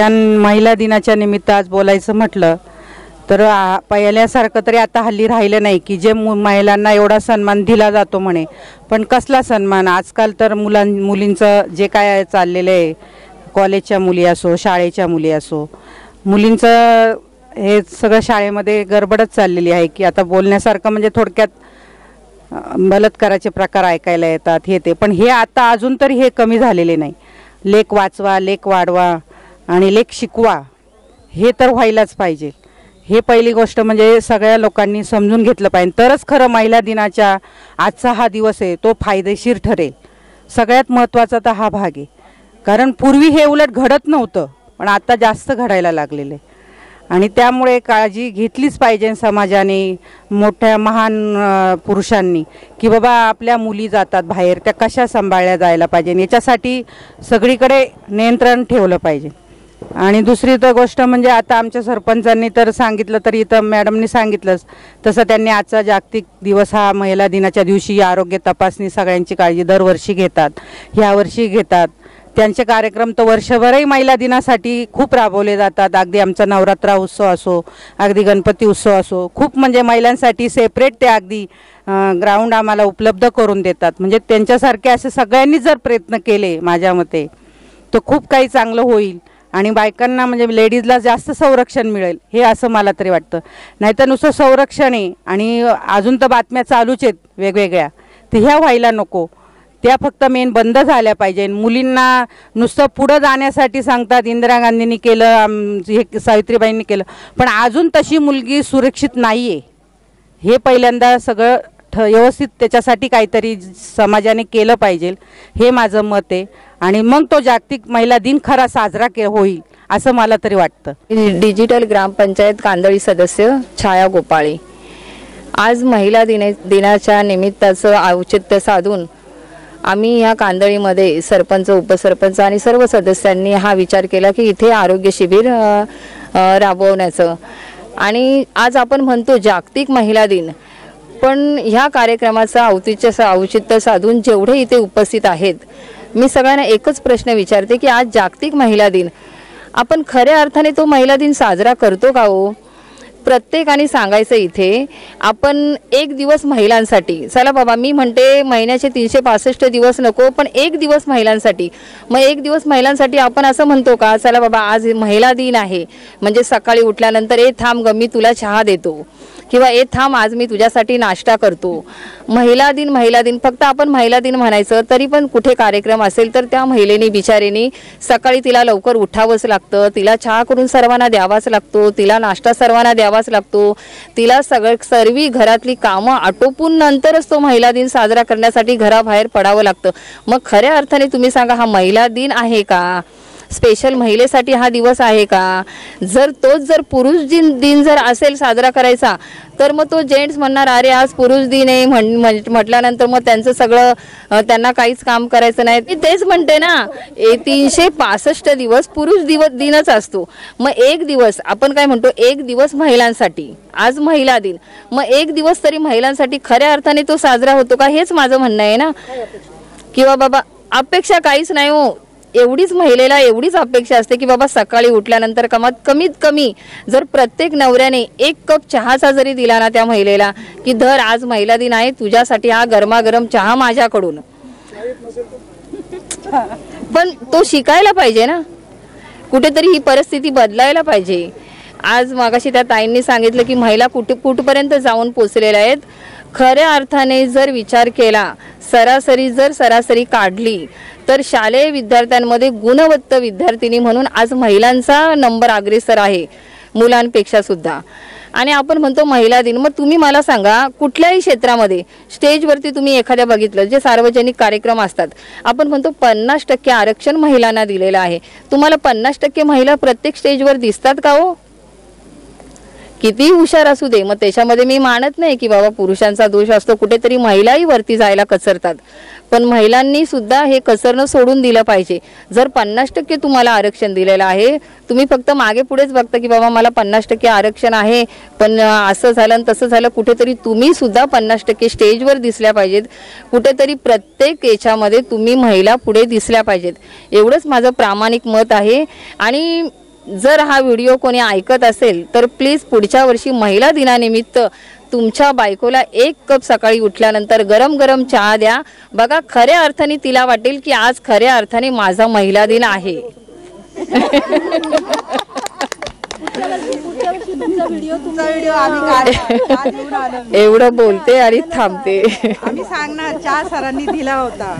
या महिला दिनाच्या निमित्त आज बोलायचं म्हटलं तर पहिल्यासारखं तरी आता हल्ली राहिलं नाही की जे मु महिलांना एवढा सन्मान दिला जातो म्हणे. पण कसला सन्मान? आजकाल तर मुलां मुलींचं जे काय चाललेलं आहे कॉलेजच्या मुली असो शाळेच्या मुली असो मुलींचं हे सगळं शाळेमध्ये गडबडच चाललेली आहे की आता बोलण्यासारखं म्हणजे थोडक्यात बलात्काराचे प्रकार ऐकायला येतात हे ते. पण हे आता अजून तरी हे कमी झालेले नाही. लेख वाचवा लेख वाढवा आणि लेख शिकवा. हे तर व्हायलाच पाहिजे. हे पहिली गोष्ट म्हणजे सगळ्या लोकांनी समजून घेतलं पाहिजे. तरच खरं महिला दिनाच्या आजचा हा दिवस आहे तो फायदेशीर ठरेल. सगळ्यात महत्त्वाचा तर हा भाग आहे. कारण पूर्वी हे उलट घडत नव्हतं पण आता जास्त घडायला लागलेलं. आहे आणि त्यामुळे काळजी घेतलीच पाहिजे समाजाने मोठ्या महान पुरुषांनी की बाबा आपल्या मुली जातात बाहेर त्या कशा सांभाळल्या जायला पाहिजे याच्यासाठी सगळीकडे नियंत्रण ठेवलं पाहिजे. आणि दुसरी तर गोष्ट म्हणजे आता आमच्या सरपंचांनी तर सांगितलं तरी इथं मॅडमनी सांगितलंच. तसं त्यांनी आजचा जागतिक दिवस हा महिला दिनाच्या दिवशी आरोग्य तपासणी सगळ्यांची काळजी दरवर्षी घेतात. ह्यावर्षी घेतात. त्यांचे कार्यक्रम तर वर्षभरही महिला दिनासाठी खूप राबवले जातात. अगदी आमचा नवरात्रा उत्सव असो अगदी गणपती उत्सव असो खूप म्हणजे महिलांसाठी सेपरेट ते अगदी ग्राउंड आम्हाला उपलब्ध करून देतात. म्हणजे त्यांच्यासारखे असे सगळ्यांनी जर प्रयत्न केले माझ्या मते तर खूप काही चांगलं होईल. आणि बायकांना म्हणजे लेडीजला जास्त संरक्षण मिळेल हे असं मला तरी वाटतं. नाहीतर नुसतं संरक्षण आहे आणि अजून तर बातम्या चालूच आहेत वेगवेगळ्या. तर ह्या व्हायला नको. त्या फक्त मेन बंद झाल्या पाहिजे. मुलींना नुसतं पुढं जाण्यासाठी सांगतात इंदिरा गांधींनी केलं हे सावित्रीबाईंनी केलं. पण अजून तशी मुलगी सुरक्षित नाही आहे हे पहिल्यांदा सगळं ठ व्यवस्थित त्याच्यासाठी काहीतरी समाजाने केलं पाहिजे. हे माझं मत आहे. आणि मग तो जागतिक महिला दिन खरा साजरा के होईल असं मला तरी वाटतं. डिजिटल ग्रामपंचायत कांदळी सदस्य छाया गोपाळे. आज महिला दिने दिनाच्या निमित्ताचं औचित्य साधून आम्ही ह्या कांदळीमध्ये सरपंच उपसरपंच आणि सर्व सदस्यांनी हा विचार केला की इथे आरोग्य शिबिर राबवण्याचं. आणि आज आपण म्हणतो जागतिक महिला दिन पण ह्या कार्यक्रमाचं औतिच्य औचित्य साधून जेवढे इथे उपस्थित आहेत मी सगळ्यांना एकच प्रश्न विचारते की आज जागतिक महिला दिन. आपण खऱ्या अर्थाने तो महिला दिन साजरा करतो का हो? प्रत्येकाने सांगायचं इथे आपण एक दिवस महिलांसाठी चला बाबा मी म्हणते महिन्याचे तीनशे पासष्ट दिवस नको पण एक दिवस महिलांसाठी. मग एक दिवस महिलांसाठी आपण असं म्हणतो का चला बाबा आज महिला दिन आहे म्हणजे सकाळी उठल्यानंतर ए थांब ग मी तुला चहा देतो. किंवा ए थांब आज मी तुझ्यासाठी नाश्ता करतो. महिला दिन महिला दिन फक्त आपण महिला दिन म्हणायचं तरी पण कुठे कार्यक्रम असेल तर त्या महिलेने बिचारीने सकाळी तिला लवकर उठावंच लागतं तिला चहा करून सर्वांना द्यावाच लागतो तिला नाश्ता सर्वांना द्यावा द्यावाच लागतो. तिला सगळं सर्वी घरातली कामं आटोपून नंतरच तो महिला दिन साजरा करण्यासाठी घराबाहेर पडावं लागतं. मग खऱ्या अर्थाने तुम्ही सांगा हा महिला दिन आहे का? स्पेशल महिलेसाठी हा दिवस आहे का? जर तोच जर पुरुष दिन दिन जर असेल साजरा करायचा तर मग तो जेंट्स म्हणणार अरे आज पुरुष दिन आहे म्हण म्हटल्यानंतर मग त्यांचं सगळं त्यांना काहीच काम करायचं नाही. मी तेच म्हणते ना ए तीनशे पासष्ट दिवस पुरुष दिवस दिनच असतो. मग एक दिवस आपण काय म्हणतो एक दिवस महिलांसाठी आज महिला दिन. मग एक दिवस तरी महिलांसाठी खऱ्या अर्थाने तो साजरा होतो का हेच माझं म्हणणं आहे ना. किंवा बाबा अपेक्षा काहीच नाही हो. एवढीच महिलेला एवढीच अपेक्षा असते की बाबा सकाळी उठल्यानंतर कमात कमीत कमी जर प्रत्येक नवऱ्याने एक कप चहाचा जरी दिला ना त्या महिलेला की धर आज महिला दिन आहे तुझ्यासाठी हा गरमागरम चहा माझ्याकडून. पण तो शिकायला पाहिजे ना. कुठेतरी ही परिस्थिती बदलायला पाहिजे. आज मागाशी त्या ताईंनी सांगितलं की महिला कुठे कुठपर्यंत जाऊन पोचलेल्या आहेत? खऱ्या अर्थाने जर विचार केला सरासरी जर सरासरी काढली तर शालेय विद्यार्थ्यांमध्ये गुणवत्त विद्यार्थिनी म्हणून आज महिलांचा नंबर अग्रेसर आहे मुलांपेक्षा सुद्धा. आणि आपण म्हणतो महिला दिन मग तुम्ही मला सांगा कुठल्याही क्षेत्रामध्ये स्टेजवरती तुम्ही एखाद्या बघितलं जे सार्वजनिक कार्यक्रम असतात आपण म्हणतो पन्नास टक्के आरक्षण महिलांना दिलेलं आहे. तुम्हाला पन्नास टक्के महिला प्रत्येक स्टेजवर दिसतात का हो? किती हुशार असू दे मग त्याच्यामध्ये मी मानत नाही की बाबा पुरुषांचा दोष असतो कुठेतरी महिलाही वरती जायला कचरतात पण महिलांनी सुद्धा हे कचरणं सोडून दिलं पाहिजे. जर पन्नास टक्के तुम्हाला आरक्षण दिलेलं आहे तुम्ही फक्त मागे पुढेच बघता की बाबा मला पन्नास टक्के आरक्षण आहे पण असं झालं आणि तसं झालं कुठेतरी तुम्ही सुद्धा पन्नास टक्के स्टेजवर दिसल्या पाहिजेत. कुठेतरी प्रत्येक याच्यामध्ये तुम्ही महिला पुढे दिसल्या पाहिजेत. एवढंच माझं प्रामाणिक मत आहे. आणि जर हा व्हिडिओ कोणी ऐकत असेल तर प्लीज पुढच्या वर्षी महिला दिनानिमित्त तुमच्या बायकोला एक कप सकाळी उठल्यानंतर गरम गरम चहा द्या. बघा खऱ्या अर्थाने तिला वाटेल की आज खऱ्या अर्थाने माझा महिला दिन आहे. एवढं बोलते आणि थांबते. आम्ही सांगणार चहा सरांनी दिला होता.